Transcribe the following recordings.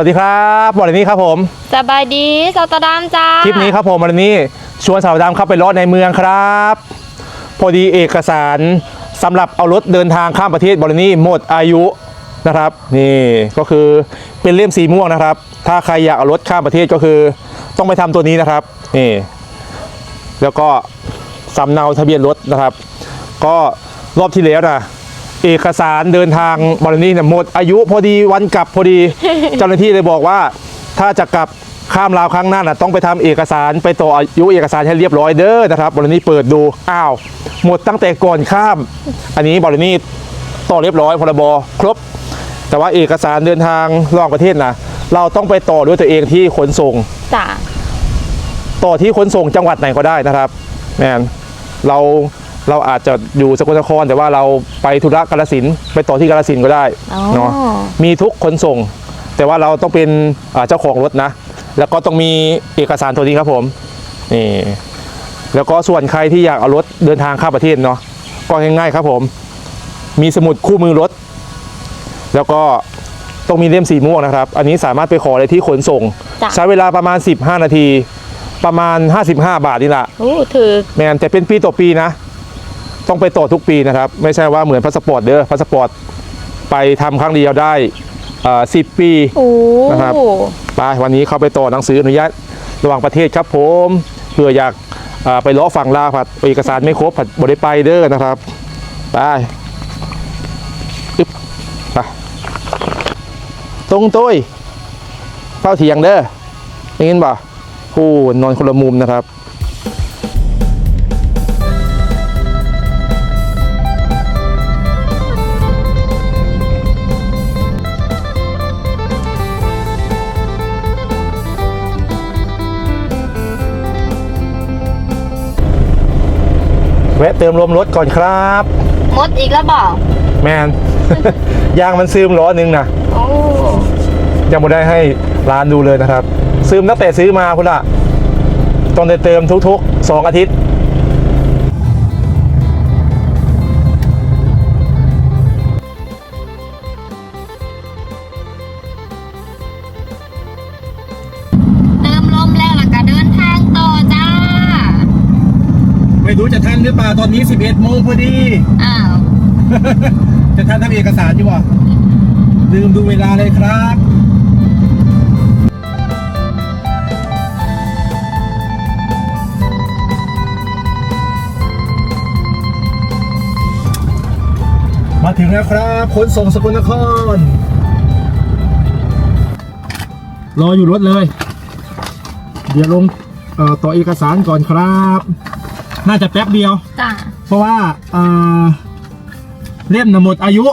วัสดีครับวันนี้ครับผมสบายดีสาวตาดามจ้าคลิปนี้ครับผมวันนี้ชวนสาวดำเข้าไปรถในเมืองครับ พอดีเอกสารสำหรับเอารถเดินทางข้ามประเทศบรินี้หมดอายุนะครับ นี่ก็คือเป็นเล่มสีม่วงนะครับ ถ้าใครอยากเอารถข้ามประเทศก็คือ ต้องไปทำตัวนี้นะครับนี่แล้วก็สำเนาทะเบียนรถนะครับ ก็รอบที่แล้วนะ เอกสารเดินทางบรินี้เนี่ยหมดอายุพอดีวันกลับพอดี เจ้าหน้าที่เลยบอกว่า ถ้าจะกลับข้ามลาวครั้งหน้าน่ะต้องไปทำเอกสารไปต่ออายุเอกสารให้เรียบร้อยเด้อนะครับบรินี้เปิดดูอ้าวหมดตั้งแต่ก่อนข้าม อันนี้บรินี้ต่อเรียบร้อยพรบครบ แต่ว่าเอกสารเดินทางระหว่างประเทศนะเราต้องไปต่อด้วยตัวเองที่ขนส่งจ้าต่อที่ขนส่งจังหวัดไหนก็ได้นะครับแมนเรา เราอาจจะอยู่สกลนครแต่ว่าเราไปธุระกาลสินธุ์ไปต่อที่กาลสินธุ์ก็ได้อ๋อเนาะมีทุกขนส่ง แต่ว่าเราต้องเป็นอ่าเจ้าของรถนะ แล้วก็ต้องมีเอกสารตัวนี้ครับผมนี่แล้วก็ส่วนใครที่อยากเอารถเดินทางข้ามประเทศเนาะก็ง่ายๆครับผม มีสมุดคู่มือรถ แล้วก็ต้องมีเล่มสีม่วงนะครับ อันนี้สามารถไปขอได้ที่ขนส่งจ้ะใช้เวลาประมาณ 15 นาที ประมาณ 55 บาทนี่แหละโอ้ถือแมนแต่เป็นปีต่อปีนะ ต้องไปต่อทุกปีนะครับ ไม่ใช่ว่าเหมือนพาสปอร์ตเด้อพาสปอร์ตไปทำครั้งเดียวได้สิบปีโอ้นะครับไปวันนี้เข้าไปต่อหนังสืออนุญาตระหว่างประเทศครับผมเพื่ออยากเอ่อไปล้อฝั่งลาวผัดเอกสารไม่ครบผัดบริไปเด้อนะครับไปอึ๊บไปตรงตุ้ยเฝ้าเถียงเด้อได้ยินป่ะผู้นอนคนละมุมนะครับ แวะเติมลมรถก่อนครับมดอีกแล้วบอกแมน ยางมันซึมล้อหนึงนะโอ้ยังไม่ได้ให้ร้านดูเลยนะครับ ซึมตั้งแต่ซื้อมาคุณละต้องได้เติมทุกๆสองอาทิตย์ หรือเปล่าตอนนี้ 11โมงพอดี อ้าว จะทันทำเอกสารอยู่วะลืมดูเวลาเลยครับ มาถึงแล้วครับขนส่งสกลนคร รออยู่รถเลย เดี๋ยวลงเอ่อต่อเอกสารก่อนครับ น่าจะแป๊บเดียว จ้าเพราะว่าเอ่อเล่มนะหมดอายุ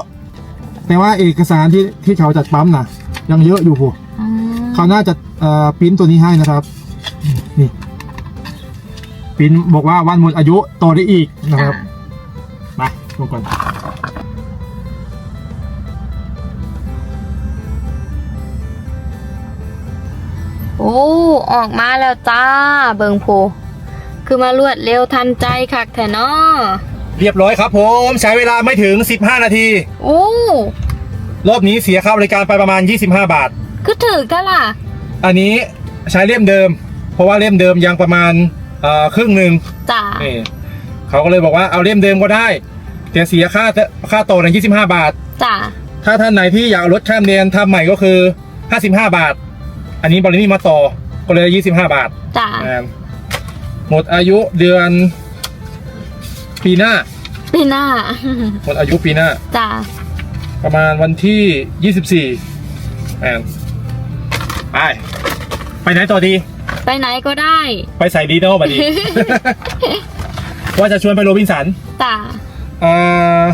แต่ว่าเอกสารที่ที่เขาจัดปั๊มน่ะ ยังเยอะอยู่พวกอืมเขาน่าจะเอ่อปริ้นตัวนี้ให้นะครับ นี่ปริ้นบอกว่าวันหมดอายุต่อได้อีกนะครับจ้ามาลงก่อนโอ้ ออกมาแล้วจ้า เบิงโพ คือมารวดเร็วทันใจคักแท้เนาะเรียบร้อยครับผมใช้เวลาไม่ถึง 15 นาที โอ้ รอบนี้เสียค่าบริการไปประมาณ 25 บาท คือถือกันล่ะ อันนี้ใช้เล่มเดิม เพราะว่าเล่มเดิมยังประมาณเอ่อครึ่งหนึ่งจ้านี่เขาก็เลยบอกว่าเอาเล่มเดิมก็ได้แต่เสียค่าค่าต่อใน25 บาท จ้าถ้าท่านไหนที่อยากเอารถข้ามแดนทำใหม่ก็คือ 55 บาท อันนี้บริษัทมาต่อก็เลย 25 บาทจ้านะครับ หมดอายุเดือน ปีหน้า ปีหน้า หมดอายุปีหน้า จ้าประมาณวันที่ 24แอนไปไปไหนต่อดี ไปไหนก็ได้ไปใส่ดีโน่บัดนี้ว่าจะชวนไปโรบินสัน จ้าอ่า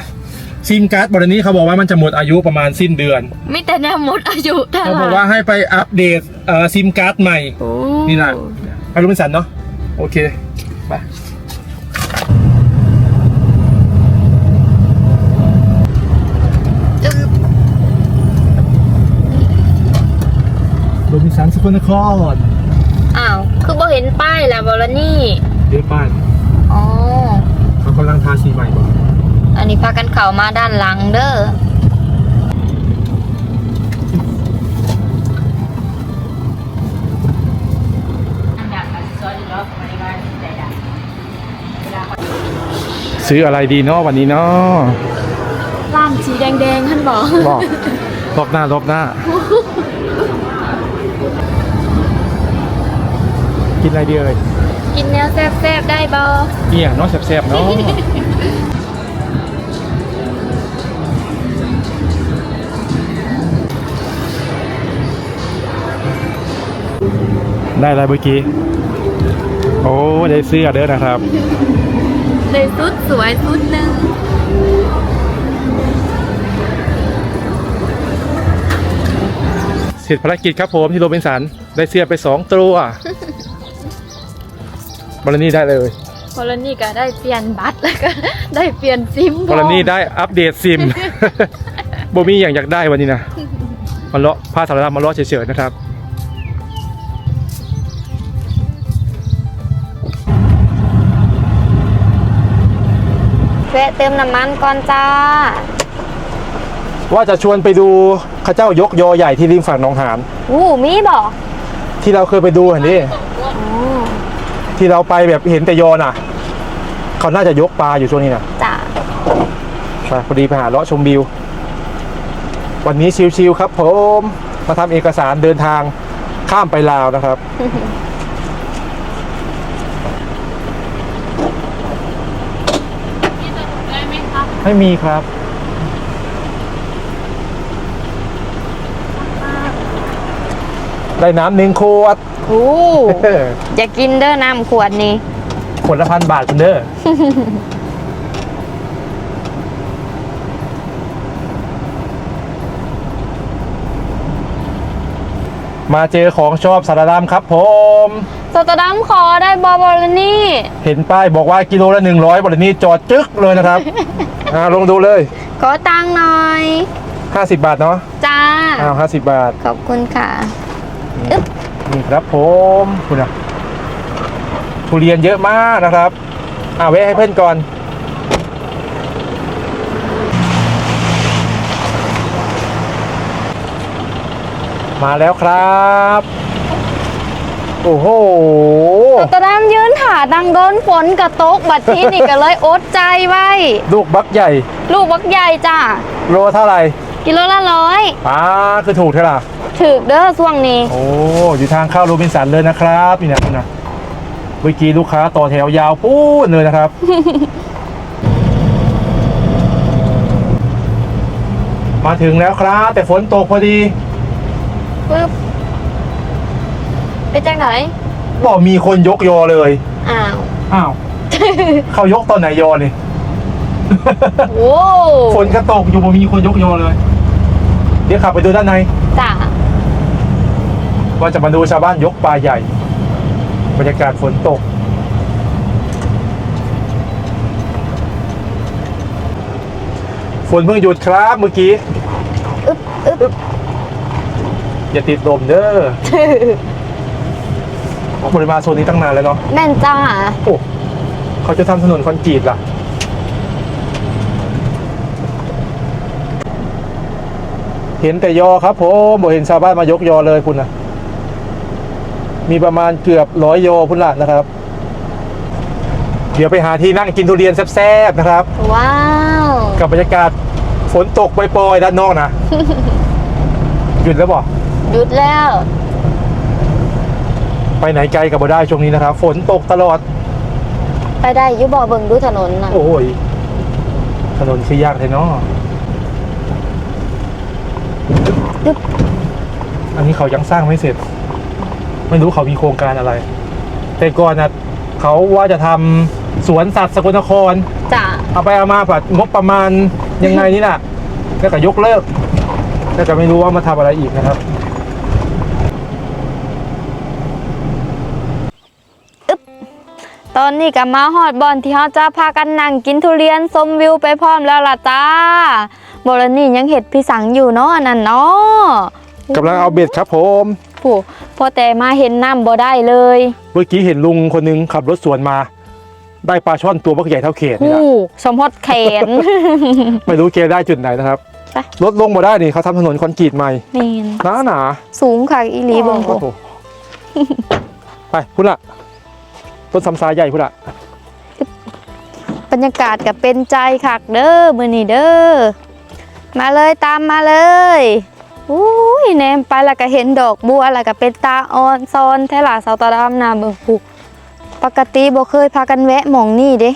ซิมการ์ดบริษัทนี้เขาบอกว่ามันจะหมดอายุประมาณสิ้นเดือนไม่แต่แนวหมดอายุเท่าเขาไหบอกร่ว่าให้ไปอัปเดตเอ่อซิมการ์ดใหม่ โอ้นี่นะไปโรบินสันเนาะ โอเค ไปโรบินสันสกลนครอ้าว คือบ่เห็นป้ายแล้วบอลนี่เดี๋ยวป้านอ๋อเขากำลังทาสีใหม่บ่อันนี้พากันเข่ามาด้านหลังเด้อ ซื้ออะไรดีเนาะวันนี้เนาะร้านสีแดงๆท่านบอกบอกรอบหน้ารอบหน้า กินอะไรดีเอ่ยกินเนื้อแซ่บๆได้บอเนี่ยเนาะแซ่บๆเนาะได้อะไรเมื่อกี้ โอ้ ได้เสื้อเด้อนะครับ เลยสุดสวยสุดหนึ่งเสร็จภารกิจครับผมที่โรบินสัน ได้เสื้อไปสองตัวบอลนี่ได้เลยพอลนี่ก็ได้เปลี่ยนบัตรแล้วก็ได้เปลี่ยนซิมบอลนี่ได้อัปเดตซิมโบมี่อย่างอยากได้วันนี้นะมาเลาะผ้าสารดำมาเลาะเฉยๆนะครับ แวะเติมน้ำมันก่อนจ้า ว่าจะชวนไปดูเข้าเจ้ายกยอใหญ่ที่ริมฝั่งหนองหานอู้มีบอกที่เราเคยไปดูเห็นดิที่เราไปแบบเห็นแต่ยอน่ะ เขาน่าจะยกปลาอยู่ช่วงนี้นะจ้าไปพอดีไปหาเลาะชมวิว วันนี้ชิวๆครับผม มาทำเอกสารเดินทางข้ามไปลาวนะครับ ไม่มีครับ ได้น้ำหนึ่งขวดอู้อย่ากินเด้อน้ำขวดนี้ขวดละพันบาทคุณเด้อ มาเจอของชอบสารดามครับผม สตอดัมขอได้บอบอลนี่ เห็นป้ายบอกว่ากิโลละหนึ่งร้อยบาทนี่จอดจึ๊กเลยนะครับ อ่าลงดูเลย ขอตังค์หน่อย 50 บาทเนาะจ้า อ้าว50บาท ขอบคุณค่ะนี่ครับผมคุณอะทุเรียนเยอะมากนะครับ อ่าแวะให้เพื่อนก่อน มาแล้วครับ โอ้โหสตอดัมยืนถาดังโดนฝนกระตกบัดที่นี่ก็เลยอดใจไว้ ลูกบักใหญ่ ลูกบักใหญ่จ้าโลเท่าไหร่กิโลละร้อยอ่าคือถูกเท่าไหร่ถือเด้อช่วงนี้ โอ้อยู่ทางเข้าโรบินสันเลยนะครับนี่นะนี่นะเมื่อกี้ลูกค้าต่อแถวยาวปู้ดเลยนะครับมาถึงแล้วครับ แต่ฝนตกพอดีปึ๊บ เป็นจังไหนบอกมีคนยกยอเลย อ้าว อ้าว เขายกตอนไหนยอนี่โว้ฝนก็ตกอยู่บ่มีคนยกยอเลย เดี๋ยวขับไปดูด้านในจ้าว่าจะมาดูชาวบ้านยกปลาใหญ่ บรรยากาศฝนตก ฝนเพิ่งหยุดครับเมื่อกี้อึ๊บอึ๊บอย่าติดลมเด้อ บริมาโซนนี้ตั้งนานแล้วเนาะแม่นจ้าโอ้เขาจะทำถนนคอนกรีตล่ะ เห็นแต่ยอครับผมบ่เห็นชาวบ้านมายกยอเลยคุณนะมีประมาณเกือบร้อยยอพุ่นละนะครับ เดี๋ยวไปหาที่นั่งกินทุเรียนแซ่บๆนะครับ ว้าว กับบรรยากาศฝนตกปล่อยๆด้านนอกนะ หยุดแล้วบอกหยุดแล้ว ไปไหนไกลกับบ่ได้ช่วงนี้นะครับ ฝนตกตลอด ไปได้อยุบอเบิงดูถนนน่ะโอ้ย ถนนคือยากเลยเนาะดึ๊บอันนี้เขายังสร้างไม่เสร็จ ไม่รู้เขามีโครงการอะไร แต่ก่อนนะเขาว่าจะทำสวนสัตว์สกลนคร จ้าเอาไปเอามาผัดงบประมาณยังไงนี่น่ะแล้วก็ยกเลิกแล้วก็ไม่รู้ว่ามาทำอะไรอีกนะครับ ตอนนี้กับมาฮอดบอลที่เขาจะพากันนั่งกินทุเรียนชมวิวไปพร้อมแล้วล่ะจ้าบอลนี่ยังเห็ดพี่สังอยู่เนาะอันนั่นเนาะกำลังเอาเบ็ดครับผมผู้พอแต่มาเห็นน้ำบ่ได้เลยเมื่อกี้เห็นลุงคนหนึงขับรถสวนมา ได้ปลาช่อนตัวบักใหญ่เท่าเขตนี่แหละผู้สมพดแขน ไม่รู้เกได้จุดไหนนะครับไป รถลงมาได้นี่เขาทำถนนคอนกรีตใหม่เมนหนาหนาสูงค่ะอีหลีเบิงโอ้โหไปพุ่นละ ต้นซำซาใหญ่พุ่นละไปบรรยากาศก็เป็นใจคักเด้อมื้อนี้เด้อมาเลยตามมาเลยอุ้ยแนมไปแล้วก็เห็นดอกบัวแล้วก็เป็นตาออนซอนแท้ล่ะเสาตาดำนาเบิ่งผูปกติบ่เคยพากันแวะหม่องนี่เด้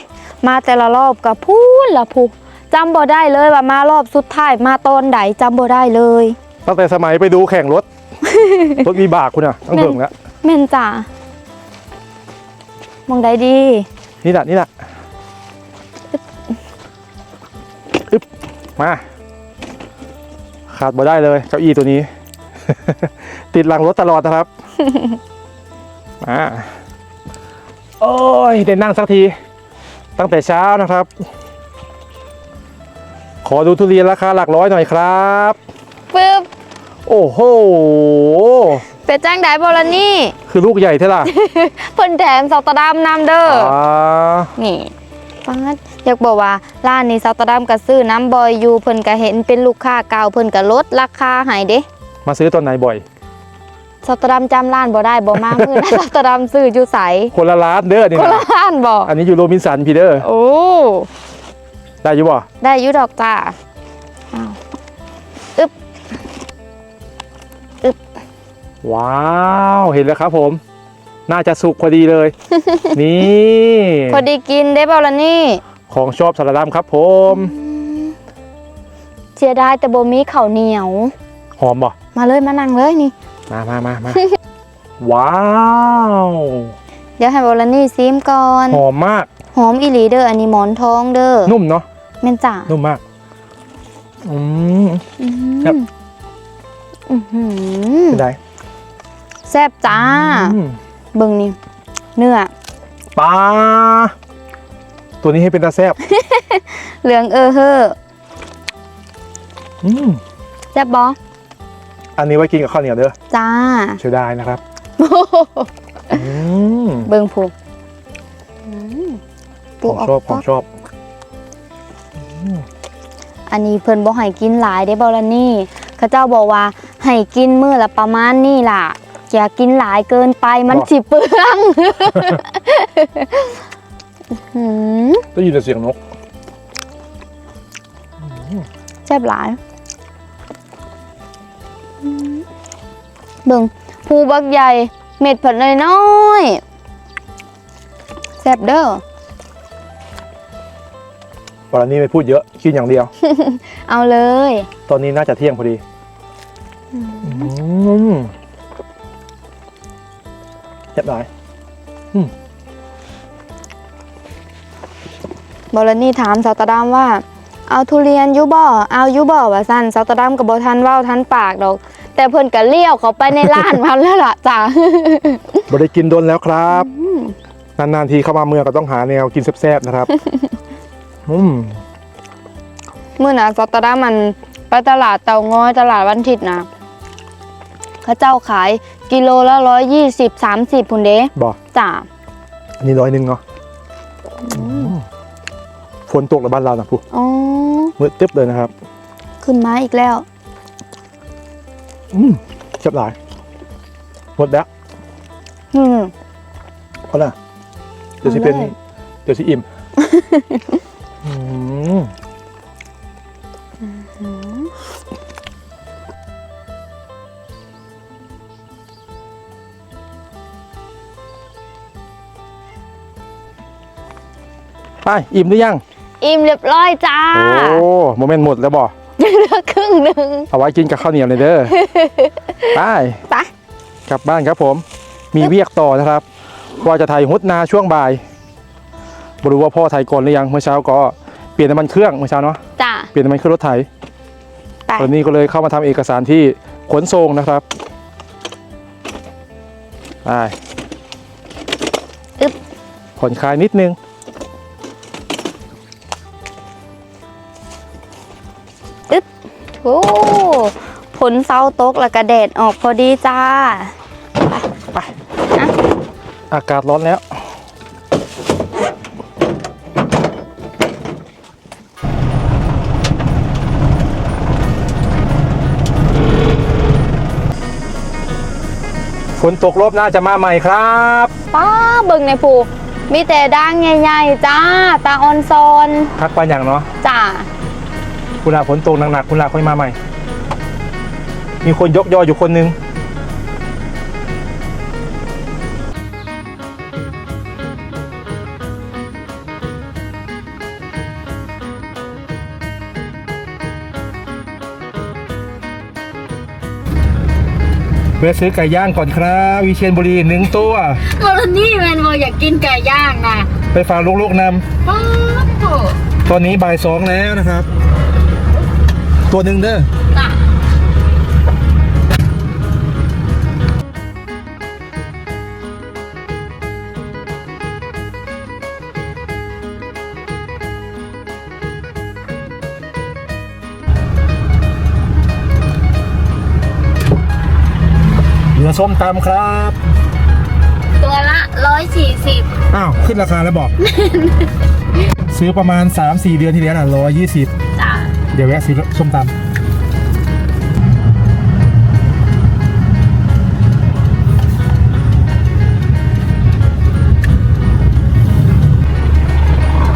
มาแต่ละรอบก็พูนละผูจำบ่ได้เลยว่ามารอบสุดท้ายมาตอนใดจำบ่ได้เลยตั้งแต่สมัยไปดูแข่งรถ รถมีบากคุณอะต้องเบิ่งแล้วแม่นจ้าห มองใดดี นี่แหละนี่แหละอึ๊บมา ขาดบ่ได้เลยเก้าอี้ตัวนี้ ติดหลังรถตลอดนะครับมาโอ้ยได้นั่งสักที ตั้งแต่เช้านะครับ ขอดูทุเรียนราคาหลักร้อยหน่อยครับปึ๊บโอ้โห เป็ดจ้างได้บอลนี่คือลูกใหญ่เท่าไหร่เพิ่นแถมเสาตะดามนำเด้อออ่านี่ฟังอยากบอกว่าร้านนี้เสาตะดามก็ซื้อน้ำบอยอยู่เพิ่นก็เห็นเป็นลูกค้าเก่าเพิ่นก็ลดราคาให้เด้มาซื้อตอนไหนบ่อยเสาตะดามจำร้านบ่ได้บ่มามื้อนั้นเสาตะดามซื้ออยู่ไสคนละร้านเด้อนี่คนนะละร้านบ่อันนี้อยู่โรบินสันพีเดอร์โอ้ได้อยู่บ่ได้อยู่ดอกจ้าอ้าว ว้าวเห็นแล้วครับผม น่าจะสุกพอดีเลย นี่พอดีกินได้บอลนี่ ของชอบสารดำครับผมเสียดายแต่บ่มีข้าวเหนียว หอมบ่มาเลยมานั่งเลยนี่ มามามามา ว้าว เดี๋ยวให้บอลนี่ซิมก่อน หอมมาก หอมอีหลีเด้ออันนี้หมอนทองเด้อนุ่มเนาะแม่นจ้านุ่มมาก อืมอื้อหือครับ อื้อหือเป็นไง แซ่บจ้า อืมเบิ่งนี่ เนื้อ ปลาตัวนี้ให้เป็นตาแซบเหลืองเออเฮ้ออืมแซ่บบ่อันนี้ไว้กินกับข้าวเหนียวเด้อจ้า เสียดายนะครับอืมเบิ่งผูอืมผมชอบผมชอบ อันนี้เพิ่นบ่ให้กินหลายเด้บอลนี่ เขาเจ้าบอกว่าให้กินมื้อละประมาณนี่ล่ะ อย่ากินหลายเกินไปมันบ่สิเปลืองอื้อหือได้ยินแต่เสียงนกแซ่บหลายอืมเบิ่งภูบักใหญ่ เม็ดผัดน้อยๆแซ่บเด้อวันนี้ไม่พูดเยอะกินอย่างเดียว เอาเลย ตอนนี้น่าจะเที่ยงพอดี อืม เรียบร้อยบอลนี่ถามสาวตาดามว่า เอาทุเรียนอยูบ่เอาอยูบ่ว่าสั่นสาวตาดามกับบทันเว้าทันปากดอก แต่เพิ่นก็เลี้ยวเขาไปในร้านมันแล้วล่ะจ้าบได้กินโดนแล้วครับ นานๆทีเข้ามาเมืองก็ต้องหาแนวกินแซ่บๆนะครับอืมมื่อน่ะสาวตาดามมันไปตลาดเตางอยตลาดวันอาทิตย์นะ เขาเจ้าขายกิโลละร้อยยี่สิบสามสิบพุ่นเด้บอกจ้าอันนี้ร้อยหนึ่งเนาะฝนตกในบ้านเรานะผู้อ๋อมืดตึ๊บเลยนะครับ ขึ้นมาอีกแล้ว อืมเรียบร้อยหมดแล้วอืมเอาละเดี๋ยวสิเป็นเอาเลยเดี๋ยวสิอิ่มอืม ไปอิ่มหรือยัง อิ่มเรียบร้อยจ้า โอ้โมเมนต์หมดแล้วบ่ยังเหลือครึ่งหนึ่งเอาไว้กินกับข้าวเหนียวเลยเด้อไปไปกลับบ้านครับผม มีเวียกต่อนะครับ ว่าจะไทยฮุดนาช่วงบ่ายบรู้ว่าพ่อไทยก่อนหรือยังเมื่อเช้าก็เปลี่ยนน้ำมันเครื่องเมื่อเช้าเนาะจ้าเปลี่ยนน้ำมันเครื่องรถไถไปตอนนี้ก็เลยเข้ามาทำเอกสารที่ขนส่งนะครับไปอึ๊บผ่อนคลายนิดนึง โอ้ผลเสาตกแล้วก็แดดออกพอดีจ้าไปอากาศร้อนแล้ว ฝนตกรอบหน้าจะมาใหม่ครับ ป้าเบิ่งในภูมีแต่ด่างใหญ่ๆจ้า ตาออนซอนพักปานอย่างเนาะ จ้า คุณลาฝนตกหนักๆคุณลาค่อยมาใหม่ มีคนยกยออยู่คนนึงเพื่อซื้อไก่ย่างก่อนครับ วิเชียนบุรีหนึ่งตัวโมลนี่แมนโมอยากกินไก่ย่างนะไปฝากลูกๆนป๊าบโถำตอนนี้บ่ายสองแล้วนะครับ ตัวหนึ่งเด้อจ้ะเหลือส้มตำครับ ตัวละร้อยสี่สิบอ้าว ขึ้นราคาแล้วบอก ซื้อประมาณ 3-4 เดือนที่แล้วน่ะร้อยยี่สิบจ้ะ เดี๋ยวแวะซื้อส้มตำ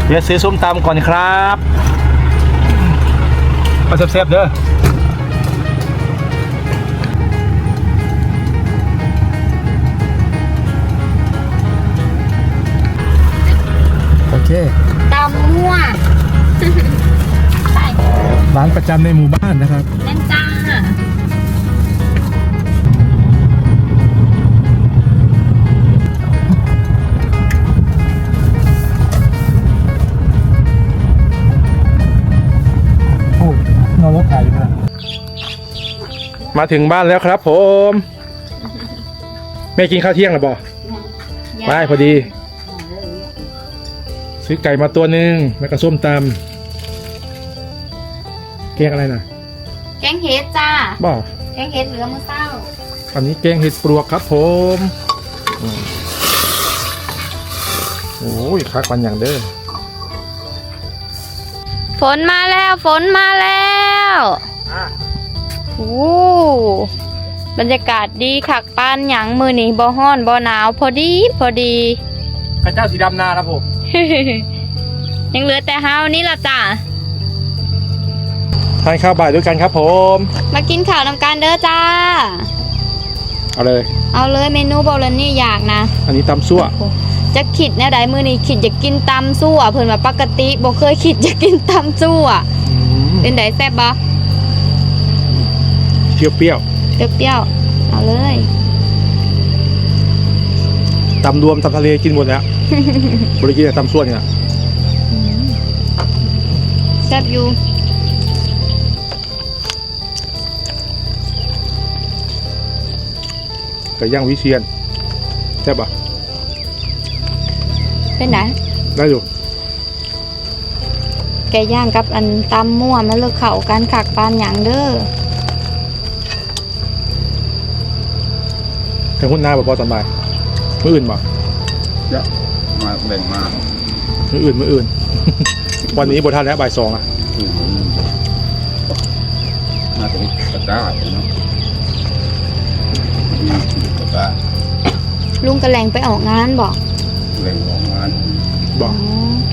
เดี๋ยวซื้อส้มตำก่อนครับมาเซฟๆเด้อโอเคตำมั่ว ร้านประจำในหมู่บ้านนะครับนั่นจ้าโอ้นอนรถถ่ายอยู่นะมาถึงบ้านแล้วครับ ผมแม่กินข้าวเที่ยงหรือเปล่าไม่พอดี ซื้อไก่มาตัวหนึ่งแล้วก็ส้มตำ แกงอะไรนะแกงเห็ดจ้า บอกแกงเห็ดเหลือมือเศร้า อันนี้แกงเห็ดปลวกครับผมอืมโอ้ยคักปันอย่างเด้อฝนมาแล้วฝนมาแล้วโอ้บรรยากาศดีคักปานหยังมือนี่บ่ฮ้อนบ่หนาวพอดีพอดี ข้าเจ้าสีดำนาครับผม ยังเหลือแต่เฮานี่ละจ้า ทานข้าวบ่ายด้วยกันครับผม มากินข้าวนำกันเด้อจ้า เอาเลย เอาเลยเมนูโบราณนี่อยากนะ อันนี้ตำซั่วจะคิดแนวใดมือนี้คิดอยากกินตำซั่วเพิ่นว่าปกติบ่เคยคิดอยากกินตำซั่วอืมเป็นไดแซ่บบ่เปรี้ยวเปรี้ยวๆเอาเลยๆตำรวมตำทะเลกินหมดแล้วบริกินแต่ตำซั่วเนี่ยแซ่บอยู่ ไก่ย่างวิเชียนใช่ปะเป็นไดได้อยู่แกย่างกับอันตำมั่วมันเลิกเข้ากันคักปานหยังเด้อถึงหุ้นหน้าแบบพอตอนบ่ายมืออื่นบ่จะมาแบ่งมามืออื่นมืออื่น วันนี้บททันแล้วบ่ายสองอะคือมาถึงกระจายเนาะมี กระจายลุงกระแลงไปออกงานบอกแหล่งของงานบอกอ๋อ